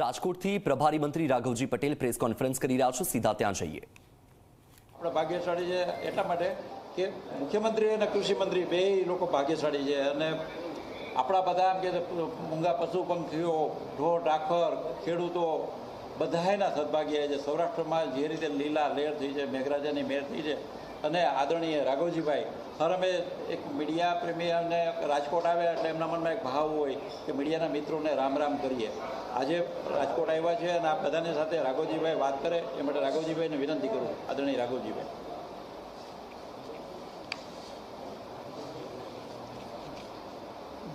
રાજકોટથી પ્રભારી મંત્રી રાઘવજી પટેલ પ્રેસ કોન્ફરન્સ કરી રહ્યા છો. સીધા ત્યાં જઈએ. આપણે ભાગ્યશાળી છે એટલા માટે કે મુખ્યમંત્રી અને કૃષિમંત્રી બે લોકો ભાગ્યશાળી છે અને આપણા બધા એમ કે મૂંગા પશુ પંખીઓ, ઢોર, ડાખર, ખેડૂતો બધાયના સદભાગ્ય છે. સૌરાષ્ટ્રમાં જે રીતે લીલા લહેર થઈ છે, મેઘરાજાની મેર થઈ છે અને આદરણીય રાઘવજીભાઈ હર અમે એક મીડિયા પ્રેમી અને રાજકોટ આવ્યા એટલે એમના મનમાં એક ભાવ હોય કે મીડિયાના મિત્રોને રામ રામ કરીએ. આજે રાજકોટ આવ્યા છે અને આ બધાની સાથે રાઘવજીભાઈ વાત કરે, એ માટે રાઘવજીભાઈને વિનંતી કરું, આદરણીય રાઘવજીભાઈ.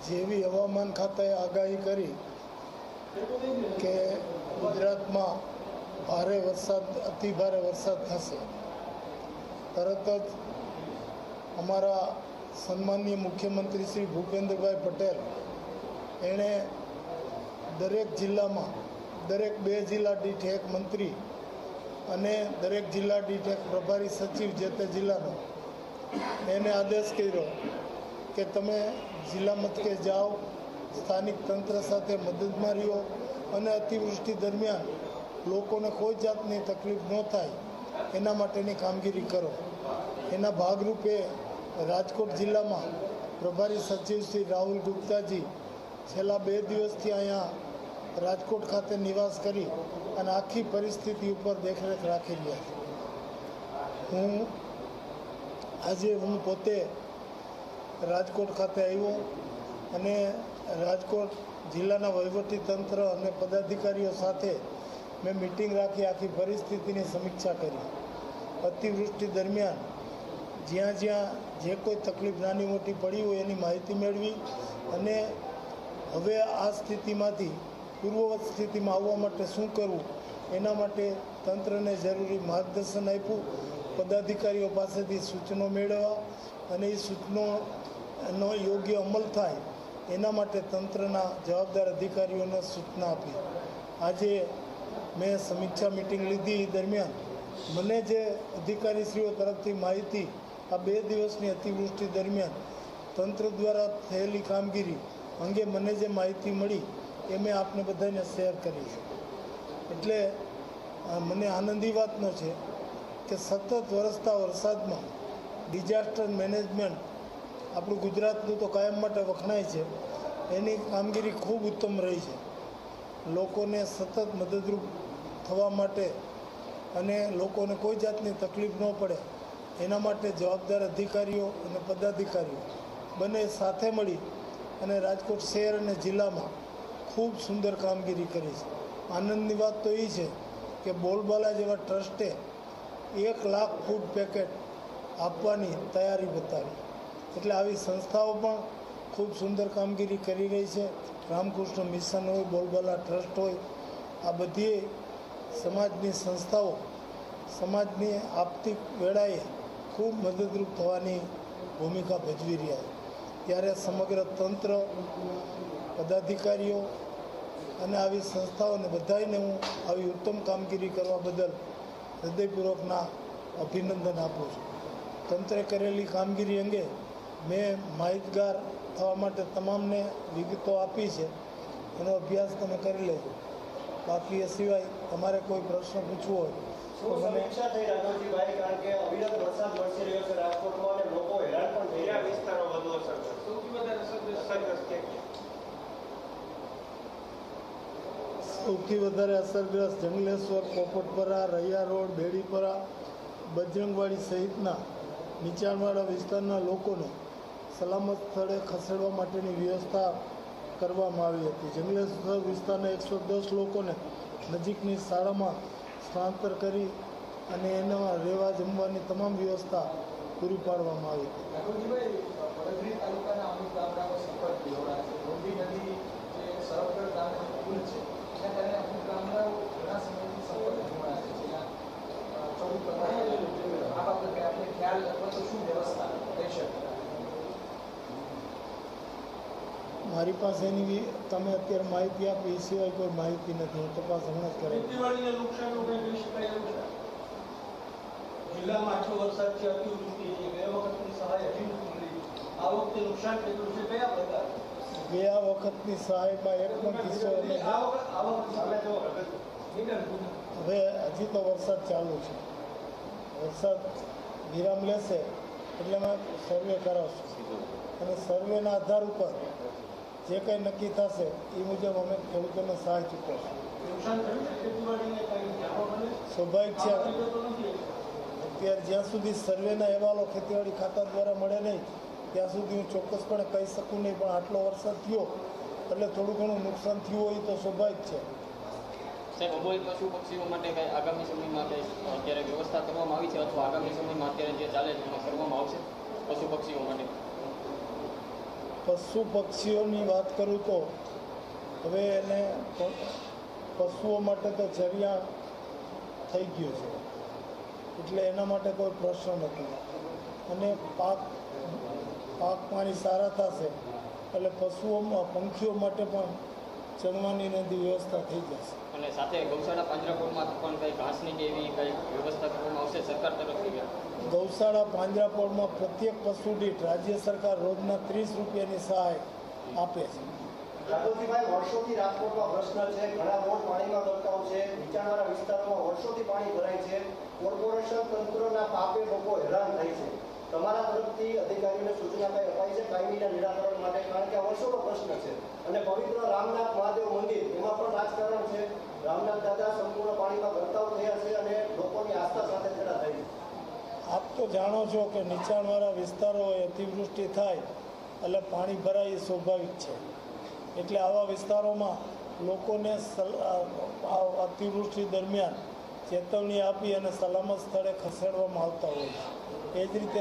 જેવી હવામાન ખાતાએ આગાહી કરી કે ગુજરાતમાં ભારે વરસાદ અતિ ભારે વરસાદ થશે. તરત જ અમારા સન્માનીય મુખ્યમંત્રી શ્રી ભૂપેન્દ્રભાઈ પટેલ એણે દરેક જિલ્લામાં દરેક બે જિલ્લા દીઠ એક મંત્રી અને દરેક જિલ્લા દીઠ એક પ્રભારી સચિવ જે તે જિલ્લાનો એને આદેશ કર્યો કે તમે જિલ્લા મથકે જાઓ, સ્થાનિક તંત્ર સાથે મદદમાં રહ્યો અને અતિવૃષ્ટિ દરમિયાન લોકોને કોઈ જાતની તકલીફ ન થાય એના માટેની કામગીરી કરો. એના ભાગરૂપે રાજકોટ જિલ્લામાં પ્રભારી સચિવ શ્રી રાહુલ ગુપ્તાજી છેલ્લા બે દિવસથી અહીંયા રાજકોટ ખાતે નિવાસ કરી અને આખી પરિસ્થિતિ ઉપર દેખરેખ રાખી રહ્યા છે. હું આજે હું પોતે રાજકોટ ખાતે આવ્યો અને રાજકોટ જિલ્લાના વહીવટી તંત્ર અને પદાધિકારીઓ સાથે મેં મિટિંગ રાખી, આખી પરિસ્થિતિની સમીક્ષા કરી. અતિવૃષ્ટિ દરમિયાન જ્યાં જ્યાં જે કોઈ તકલીફ નાની મોટી પડી હોય એની માહિતી મેળવી અને હવે આ સ્થિતિમાંથી, પૂર્વવત સ્થિતિમાં આવવા માટે શું કરવું, એના માટે તંત્રને જરૂરી માર્ગદર્શન આપ્યું. પદાધિકારીઓ પાસેથી સૂચનો મેળવવા અને એ સૂચનોનો યોગ્ય અમલ થાય, એના માટે તંત્રના જવાબદાર અધિકારીઓને સૂચના આપી. આજે મેં સમીક્ષા મિટિંગ લીધી દરમિયાન. મને જે અધિકારીશ્રીઓ તરફથી માહિતી આ બે દિવસની અતિવૃષ્ટિ દરમિયાન તંત્ર દ્વારા થયેલી કામગીરી અંગે મને જે માહિતી મળી એ મેં આપને બધાને શેર કરી છે. એટલે મને આનંદી વાતનો છે કે સતત વરસતા વરસાદમાં ડિઝાસ્ટર મેનેજમેન્ટ આપણું ગુજરાતનું તો કાયમ માટે વખણાય છે. એની કામગીરી ખૂબ ઉત્તમ રહી છે. લોકોને સતત મદદરૂપ થવા માટે અને લોકોને કોઈ જાતની તકલીફ ન પડે એના માટે જવાબદાર અધિકારીઓ અને પદાધિકારીઓ બંને સાથે મળી અને રાજકોટ શહેર અને જિલ્લામાં ખૂબ સુંદર કામગીરી કરી છે. આનંદની વાત તો એ છે કે બોલબાલા જેવા ટ્રસ્ટે એક લાખ ફૂડ પેકેટ આપવાની તૈયારી બતાવી. એટલે આવી સંસ્થાઓ પણ ખૂબ સુંદર કામગીરી કરી રહી છે. રામકૃષ્ણ મિશન હોય બોલબાલા ટ્રસ્ટ હોય, આ બધી સમાજની સંસ્થાઓ સમાજની આપતી વેળાએ ખૂબ મદદરૂપ થવાની ભૂમિકા ભજવી રહ્યા ત્યારે સમગ્ર તંત્ર, પદાધિકારીઓ અને આવી સંસ્થાઓને બધાને હું આવી ઉત્તમ કામગીરી કરવા બદલ હૃદયપૂર્વકના અભિનંદન આપું છું. તંત્રે કરેલી કામગીરી અંગે મેં માહિતગાર થવા માટે તમામને વિગતો આપી છે. એનો અભ્યાસ તમે કરી લેજો. બાકી એ સિવાય તમારે કોઈ પ્રશ્ન પૂછવો હોય શું સમીક્ષા થઈ રાઘવજીભાઈ કારણ કે અવિરત વરસાદ વરસી રહ્યો છે રાજકોટમાં અને લોકો હેરાન પણ થઈ રહ્યા વિસ્તારો વધુ અસર સૌથી વધારે અસરગ્રસ્ત સૌથી વધારે અસરગ્રસ્ત જંગલેશ્વર પોપટપરા રૈયા રોડ બેડીપરા બજરંગવાડી સહિતના નીચાણવાળા વિસ્તારના લોકોને સલામત સ્થળે ખસેડવા માટેની વ્યવસ્થા કરવામાં આવી હતી. જંગલેશ્વર વિસ્તારના એકસો દસ લોકોને નજીકની શાળામાં સ્થળાંતર કરી અને એના રહેવા જમવાની તમામ વ્યવસ્થા પૂરી પાડવામાં આવી હતી રાઘવજીભાઈ વડોદરી તાલુકાના અમુક ગામડાઓ સંપર્ક વિહોણા છે મોટી નદી જે સરવગઢ ગામનો પુલ છે એના કારણે અમુક ગામડાઓ ઘણા સમયથી સંપર્ક વિહોણા છે જ્યાં ચૌદ પ્રમાણે આ બાબતે આપણે ખ્યાલ અથવા તો શું વ્યવસ્થા થઈ શકે મારી પાસે એની તમે અત્યારે માહિતી આપી એ સિવાય કોઈ માહિતી નથી. હું તપાસ હમણાં જ કરાવી. જિલ્લામાં આટલો વરસાદ છે અતિવૃષ્ટિ છે ગયા વખતની સહાય હજી નથી આ વખતે નુકસાન કેટલું છે કયા પ્રકાર? ગયા વખતની સહાયમાં એક પણ કિસ્સો હવે હજી તો વરસાદ ચાલુ છે. વરસાદ વિરામ લેશે એટલે અમે સર્વે કરાવશું. અને સર્વેના આધાર ઉપર જે કંઈ નક્કી થશે, એ મુજબ અમે ખેડૂતોને સહાય ચૂકવશું. સ્વાભાવિક છે. અત્યારે જ્યાં સુધી સર્વેના અહેવાલો ખેતીવાડી ખાતા દ્વારા મળે નહીં, ત્યાં સુધી હું ચોક્કસપણે કહી શકું નહીં, પણ આટલો વરસાદ થયો, એટલે થોડું ઘણું નુકસાન થયું હોય તો સ્વાભાવિક છે. પશુ પક્ષીઓ માટે આગામી સમયમાં કઈ અત્યારે વ્યવસ્થા કરવામાં આવી છે? અથવા આગામી સમયમાં અત્યારે ચાલે છે, એમાં કરવામાં આવશે પશુ પક્ષીઓ માટે? પશુ પક્ષીઓની વાત કરું તો, હવે એને પશુઓ માટે તો ચરિયાણ થઈ ગયો છે. એટલે એના માટે કોઈ પ્રશ્ન નથી. અને પાક પાક પાણી સારા થશે, એટલે પશુઓમાં, પંખીઓ માટે પણ ચણવાની નદી વ્યવસ્થા થઈ જશે. અને સાથે ગૌશાળા પાંજરાપોળમાં પણ કંઈ ઘાસની કે એવી કંઈ વ્યવસ્થા કરવામાં આવશે સરકાર તરફથી? ગૌશાળા પાંજરાપોળમાં પ્રત્યેક પશુ દીઠ રાજ્ય સરકાર રોજના ત્રીસ રૂપિયાની સહાય આપે છે. રાઘવજીભાઈ વર્ષોથી રાજકોટમાં પ્રશ્ન છે ઘણા રોડ પાણીમાં ગરકાવ છે નીચાણવાળા વિસ્તારોમાં વર્ષોથી પાણી ભરાય છે કોર્પોરેશન તંત્રના પાપે લોકો હેરાન થાય છે. તમારા તરફથી અધિકારીઓને સૂચના કઈ અપાઈ છે? કાયમીના નિરાકરણ માટે કારણ કે વર્ષોનો પ્રશ્ન છે. અને પવિત્ર રામનાથ મહાદેવ મંદિર, એમાં પણ રાજકારણ છે. રામનાથ દાદા સંપૂર્ણ પાણીમાં ગરકાવ થયા છે અને લોકોની આસ્થા સાથે થાય છે. આપ તો જાણો છો કે નીચાણવાળા વિસ્તારો અતિવૃષ્ટિ થાય, એટલે પાણી ભરાય એ સ્વાભાવિક છે. એટલે આવા વિસ્તારોમાં લોકોને અતિવૃષ્ટિ દરમિયાન ચેતવણી આપી અને સલામત સ્થળે ખસેડવામાં આવતા હોય છે. એ જ રીતે